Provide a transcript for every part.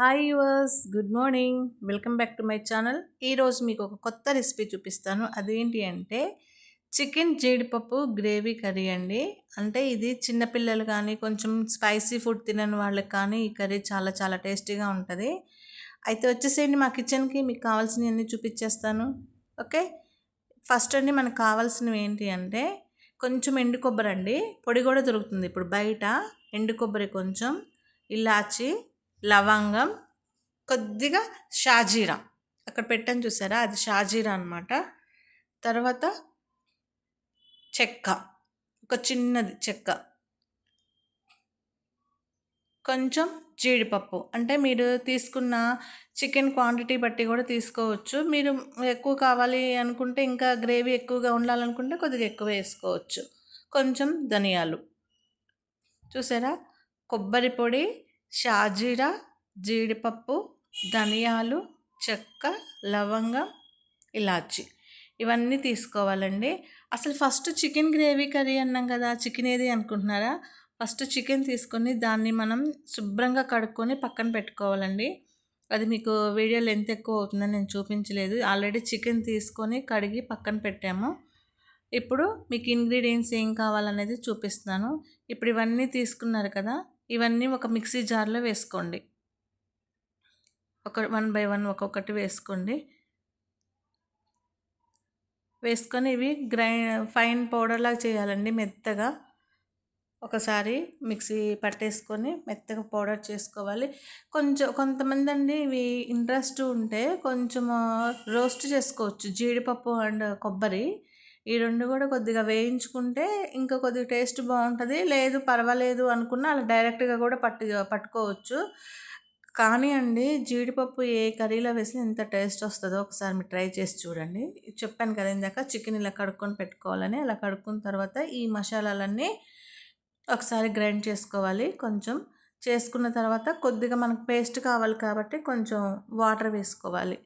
Hi yours good morning welcome back to my channel ఈరోజు మీకు ఒక కొత్త రెసిపీ చూపిస్తాను. అదేంటి అంటే చికెన్ జీడిపప్పు గ్రేవీ కర్రీ అండి. అంటే ఇది చిన్నపిల్లలు కానీ కొంచెం స్పైసీ ఫుడ్ తినని వాళ్ళకి కానీ ఈ కర్రీ చాలా చాలా టేస్టీగా ఉంటుంది. అయితే వచ్చేసేయండి మా కిచెన్కి మీకు కావాల్సినవన్నీ చూపించేస్తాను ఓకే ఫస్ట్ అండి మనకు కావాల్సినవి ఏంటి అంటే కొంచెం ఎండు కొబ్బరి అండి. పొడి కూడా దొరుకుతుంది. ఇప్పుడు బయట ఎండు కొబ్బరి కొంచెం ఇలాచి లవంగం కొద్దిగా షాజీరా. అక్కడ పెట్టాను చూసారా? అది షాజీరా అనమాట తర్వాత చెక్క. ఒక చిన్నది చెక్క. కొంచెం జీడిపప్పు. అంటే మీరు తీసుకున్న చికెన్ క్వాంటిటీ బట్టి కూడా తీసుకోవచ్చు. మీరు ఎక్కువ కావాలి అనుకుంటే ఇంకా గ్రేవీ ఎక్కువగా ఉండాలనుకుంటే కొద్దిగా ఎక్కువ వేసుకోవచ్చు. కొంచెం ధనియాలు. చూసారా? కొబ్బరి పొడి షాజీరా జీడిపప్పు ధనియాలు చెక్క లవంగం ఇలాచి. ఇవన్నీ తీసుకోవాలండి. అసలు ఫస్ట్ చికెన్ గ్రేవీ కర్రీ అన్నాం కదా చికెన్ ఏది అనుకుంటున్నారా? ఫస్ట్ చికెన్ తీసుకొని దాన్ని మనం శుభ్రంగా కడుక్కొని పక్కన పెట్టుకోవాలండి. అది మీకు వీడియో లెంత్ ఎక్కువ అవుతుందని నేను చూపించలేదు. ఆల్రెడీ చికెన్ తీసుకొని కడిగి పక్కన పెట్టాము. ఇప్పుడు మీకు ఇంగ్రీడియంట్స్ ఏం కావాలనేది చూపిస్తున్నాను. ఇప్పుడు ఇవన్నీ తీసుకున్నారు కదా ఇవన్నీ ఒక మిక్సీ జార్లో వేసుకోండి. ఒక వన్ బై వన్ ఒక్కొక్కటి వేసుకోండి. వేసుకొని ఇవి గ్రై ఫైన్ పౌడర్లాగా చేయాలండి మెత్తగా. ఒకసారి మిక్సీ పట్టేసుకొని మెత్తగా పౌడర్ చేసుకోవాలి. కొంచెం కొంతమంది అండి ఇవి ఇంట్రెస్ట్ ఉంటే కొంచెం రోస్ట్ చేసుకోవచ్చు. జీడిపప్పు అండ్ కొబ్బరి. ఈ రెండు కూడా కొద్దిగా వేయించుకుంటే ఇంకా కొద్దిగా టేస్ట్ బాగుంటుంది. లేదు పర్వాలేదు అనుకున్న అలా డైరెక్ట్గా కూడా పట్టు పట్టుకోవచ్చు. కానీ అండి జీడిపప్పు ఏ కర్రీలో వేస్తే ఎంత టేస్ట్ వస్తుందో ఒకసారి మీరు ట్రై చేసి చూడండి. చెప్పాను కదా ఇందాక చికెన్ ఇలా కడుక్కొని పెట్టుకోవాలని. అలా కడుక్కున్న తర్వాత ఈ మసాలాలన్నీ ఒకసారి గ్రైండ్ చేసుకోవాలి కొంచెం. చేసుకున్న తర్వాత కొద్దిగా మనకు పేస్ట్ కావాలి కాబట్టి కొంచెం వాటర్ వేసుకోవాలి.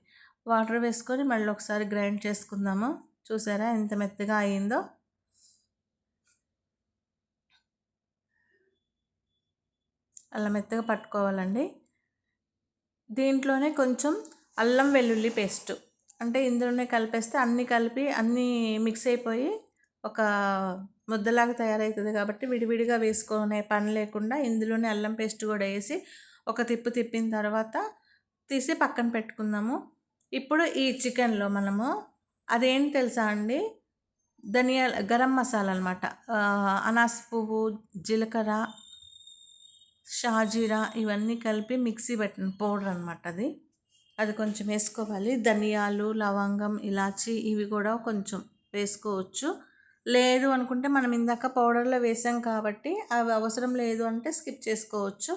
వాటర్ వేసుకొని మళ్ళీ ఒకసారి గ్రైండ్ చేసుకుందాము. చూసారా ఎంత మెత్తగా అయిందో? అలా మెత్తగా పట్టుకోవాలండి. దీంట్లోనే కొంచెం అల్లం వెల్లుల్లి పేస్ట్. అంటే ఇందులోనే కలిపేస్తే అన్నీ కలిపి అన్నీ మిక్స్ అయిపోయి ఒక ముద్దలాగా తయారవుతుంది కాబట్టి విడివిడిగా వేసుకునే పని లేకుండా ఇందులోనే అల్లం పేస్ట్ కూడా వేసి ఒక తిప్పు తిప్పిన తర్వాత తీసి పక్కన పెట్టుకుందాము. ఇప్పుడు ఈ చికెన్లో మనము అదేంటి తెలుసా అండి? ధనియాల గరం మసాలా అనమాట అనాస పువ్వు జీలకర్ర షాజీరా ఇవన్నీ కలిపి మిక్సీ పెట్టిన పౌడర్ అనమాట అది. అది కొంచెం వేసుకోవాలి. ధనియాలు లవంగం ఇలాచి ఇవి కూడా కొంచెం వేసుకోవచ్చు. లేదు అనుకుంటే మనం ఇందాక పౌడర్లో వేసాం కాబట్టి అవి అవసరం లేదు అంటే స్కిప్ చేసుకోవచ్చు.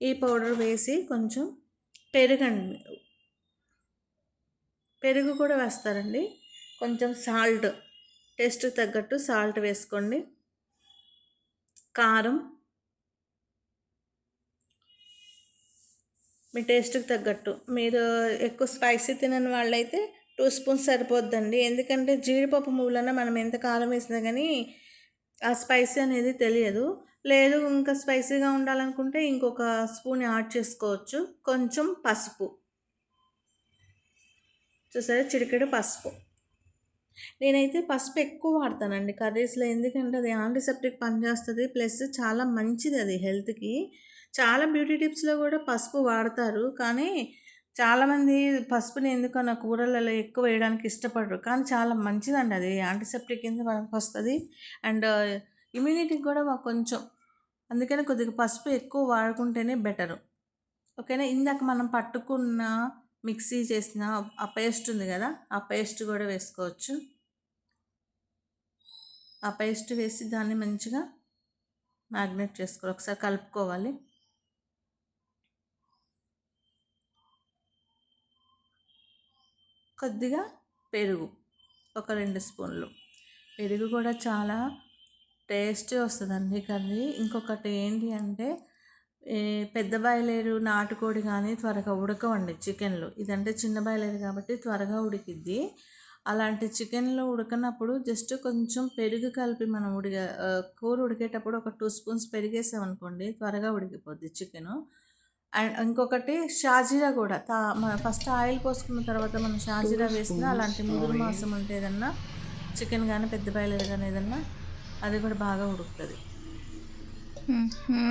ఈ పౌడర్ వేసి కొంచెం పెరుగండి. పెరుగు కూడా వేస్తారండి. కొంచెం సాల్ట్ టేస్ట్ తగ్గట్టు సాల్ట్ వేసుకోండి. కారం. మీ టేస్ట్కి తగ్గట్టు. మీరు ఎక్కువ స్పైసీ తినని వాళ్ళైతే టూ స్పూన్స్ సరిపోద్దండి. ఎందుకంటే జీడిపప్పు మూలన మనం ఎంత కారం వేసినా కానీ ఆ స్పైసీ అనేది తెలియదు. లేదు ఇంకా స్పైసీగా ఉండాలనుకుంటే ఇంకొక స్పూన్ యాడ్ చేసుకోవచ్చు. కొంచెం పసుపు. చూసారా? చిటికెడు పసుపు. నేనైతే పసుపు ఎక్కువ వాడతానండి. కర్రీస్లో ఎందుకంటే అది యాంటీసెప్టిక్ పనిచేస్తుంది ప్లస్ చాలా మంచిది అది హెల్త్కి. చాలా బ్యూటీ టిప్స్లో కూడా పసుపు వాడతారు. కానీ చాలామంది పసుపుని ఎందుకన్నా కూరలలో ఎక్కువ వేయడానికి ఇష్టపడరు. కానీ చాలా మంచిదండి అది యాంటీసెప్టిక్ కింద వస్తుంది. అండ్ ఇమ్యూనిటీకి కూడా కొంచెం. అందుకని కొద్దిగా పసుపు ఎక్కువ వాడుకుంటేనే బెటరు. ఓకేనా? ఇందాక మనం పట్టుకున్న మిక్సీ చేసిన ఆ పేస్ట్ ఉంది కదా ఆ పేస్ట్ కూడా వేసుకోవచ్చు. ఆ పేస్ట్ వేసి దాన్ని మంచిగా మ్యారినేట్ చేసుకోవాలి. ఒకసారి కలుపుకోవాలి. కొద్దిగా పెరుగు ఒక రెండు స్పూన్లు. పెరుగు కూడా చాలా టేస్టీ వస్తుందండి కర్రీ. ఇంకొకటి ఏంటి అంటే పెద్ద బాయిలేరు నాటుకోడి కానీ త్వరగా ఉడకవండి చికెన్లు. ఇదంటే చిన్న బాయిలేరు కాబట్టి త్వరగా ఉడికిద్ది. అలాంటి చికెన్లో ఉడకనప్పుడు జస్ట్ కొంచెం పెరుగు కలిపి మనం ఉడిక కూర ఉడికేటప్పుడు ఒక టూ స్పూన్స్ పెరిగేసామనుకోండి త్వరగా ఉడికిపోద్ది చికెను. అండ్ ఇంకొకటి షాజీరా కూడా తా మన ఫస్ట్ ఆయిల్ పోసుకున్న తర్వాత మనం షాజీరా వేసిన అలాంటి ముదురు మాంసం ఉంటే ఏదన్నా చికెన్ కానీ పెద్ద బాయిలర్ కానీ ఏదన్నా అది కూడా బాగా ఉడుకుతుంది.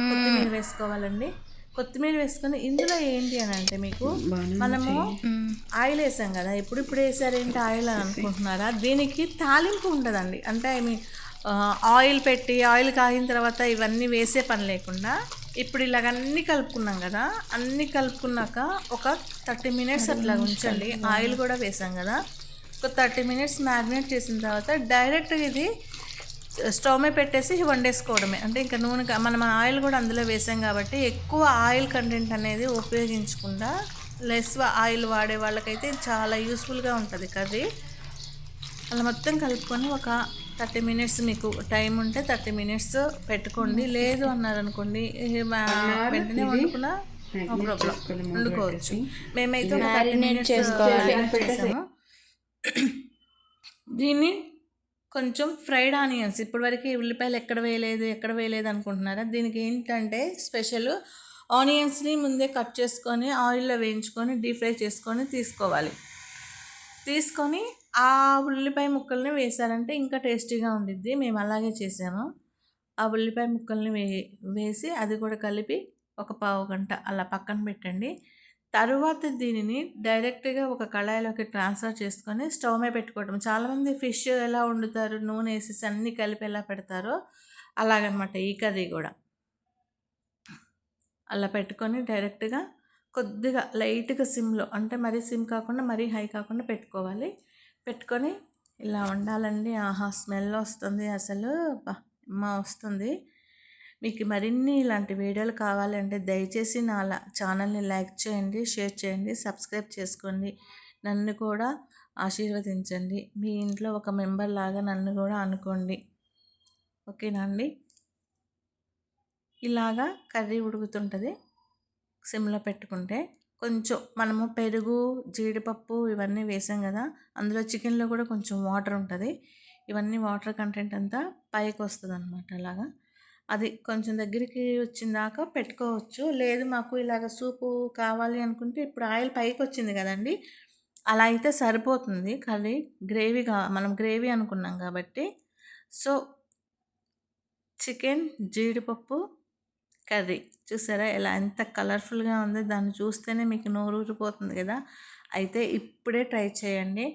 కొత్తిమీర వేసుకోవాలండి. కొత్తిమీర వేసుకొని ఇందులో ఏంటి అని అంటే మీకు మనము ఆయిల్ వేసాం కదా ఇప్పుడు ఇప్పుడు వేసారేంటి ఆయిల్ అని అనుకుంటున్నారా? దీనికి తాలింపు ఉండదండి. అంటే ఐ మీన్ ఆయిల్ పెట్టి ఆయిల్ కాగిన తర్వాత ఇవన్నీ వేసే పని లేకుండా ఇప్పుడు ఇలాగ అన్నీ కలుపుకున్నాం కదా అన్నీ కలుపుకున్నాక ఒక థర్టీ మినిట్స్ అట్లా ఉంచండి. ఆయిల్ కూడా వేసాం కదా. ఒక థర్టీ మినిట్స్ మ్యారినేట్ చేసిన తర్వాత డైరెక్ట్గా ఇది స్టవ్ మీద పెట్టేసి వండేసుకోవడమే. అంటే ఇంకా నూనె మనం ఆయిల్ కూడా అందులో వేసాం కాబట్టి ఎక్కువ ఆయిల్ కంటెంట్ అనేది ఉపయోగించకుండా లెస్ ఆయిల్ వాడే వాళ్ళకైతే చాలా యూస్ఫుల్గా ఉంటుంది కర్రీ. అలా మొత్తం కలుపుకొని ఒక థర్టీ మినిట్స్ మీకు టైం ఉంటే థర్టీ మినిట్స్ పెట్టుకోండి. లేదు అన్నారనుకోండి వెంటనే వండుకున్నా ప్రాబ్లం. వండుకోవచ్చు. మేమైతే ఒక థర్టీ మినిట్స్ దీన్ని కొంచెం ఫ్రైడ్ ఆనియన్స్. ఇప్పటివరకు ఉల్లిపాయలు ఎక్కడ వేయలేదు ఎక్కడ వేయలేదు అనుకుంటున్నారా? దీనికి ఏంటంటే స్పెషల్ ఆనియన్స్ని ముందే కట్ చేసుకొని ఆయిల్లో వేయించుకొని డీప్ ఫ్రై చేసుకొని తీసుకోవాలి. తీసుకొని ఆ ఉల్లిపాయ ముక్కల్ని వేసారంటే ఇంకా టేస్టీగా ఉండిద్ది. మేము అలాగే చేసాము. ఆ ఉల్లిపాయ ముక్కల్ని వే వేసి అది కూడా కలిపి ఒక పావు గంట అలా పక్కన పెట్టండి. తరువాత దీనిని డైరెక్ట్గా ఒక కళాయిలోకి ట్రాన్స్ఫర్ చేసుకొని స్టవ్ మీద పెట్టుకోవటం. చాలామంది ఫిష్ ఎలా వండుతారు నూనె వేసేసి అన్నీ కలిపి ఎలా పెడతారో అలాగనమాట ఈ కర్రీ కూడా. అలా పెట్టుకొని డైరెక్ట్గా కొద్దిగా లైట్గా సిమ్లో అంటే మరీ సిమ్ కాకుండా మరీ హై కాకుండా పెట్టుకోవాలి. పెట్టుకొని ఇలా వండాలండి. ఆహా స్మెల్ వస్తుంది అసలు. అమ్మ వస్తుంది. మీకు మరిన్ని ఇలాంటి వీడియోలు కావాలంటే దయచేసి నా ఛానల్ని లైక్ చేయండి షేర్ చేయండి సబ్స్క్రైబ్ చేసుకోండి. నన్ను కూడా ఆశీర్వదించండి. మీ ఇంట్లో ఒక మెంబర్ లాగా నన్ను కూడా అనుకోండి. ఓకేనా అండి? ఇలాగా కర్రీ ఉడుకుతుంటుంది. సిమ్లో పెట్టుకుంటే కొంచెం మనము పెరుగు జీడిపప్పు ఇవన్నీ వేసాం కదా అందులో చికెన్లో కూడా కొంచెం వాటర్ ఉంటుంది. ఇవన్నీ వాటర్ కంటెంట్ అంతా పైకి వస్తుంది అనమాట అలాగా. అది కొంచెం దగ్గరికి వచ్చిన దాకా పెట్టుకోవచ్చు. లేదు మాకు ఇలాగ సూపు కావాలి అనుకుంటే ఇప్పుడు ఆయిల్ పైకి వచ్చింది కదండి అలా అయితే సరిపోతుంది. కర్రీ గ్రేవీ కా మనం గ్రేవీ అనుకున్నాం కాబట్టి. సో చికెన్ జీడిపప్పు కర్రీ చూసారా ఎలా ఎంత కలర్ఫుల్గా ఉంది దాన్ని చూస్తేనే మీకు నోరు ఊరిపోతుంది కదా. అయితే ఇప్పుడే ట్రై చేయండి.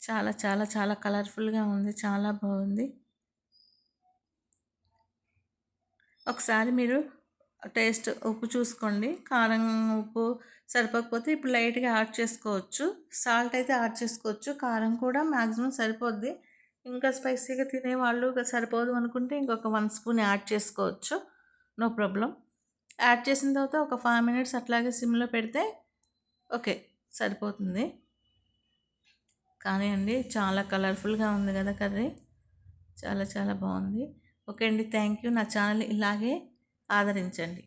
చాలా చాలా చాలా కలర్ఫుల్గా ఉంది చాలా బాగుంది. ఒకసారి మీరు టేస్ట్ ఉప్పు చూసుకోండి. కారం ఉప్పు సరిపోకపోతే ఇప్పుడు లైట్గా యాడ్ చేసుకోవచ్చు. సాల్ట్ అయితే యాడ్ చేసుకోవచ్చు. కారం కూడా మ్యాక్సిమం సరిపోద్ది. ఇంకా స్పైసీగా తినేవాళ్ళు సరిపోదు అనుకుంటే ఇంకొక వన్ స్పూన్ యాడ్ చేసుకోవచ్చు. No problem. యాడ్ చేసిన తర్వాత ఒక ఫైవ్ మినిట్స్ అట్లాగే సిమ్లో పెడితే ఓకే సరిపోతుంది. కానీ అండి చాలా కలర్ఫుల్గా ఉంది కదా కర్రీ. చాలా చాలా బాగుంది. ఓకే అండి. థ్యాంక్ యూ నా ఛానల్ ఇలాగే ఆదరించండి.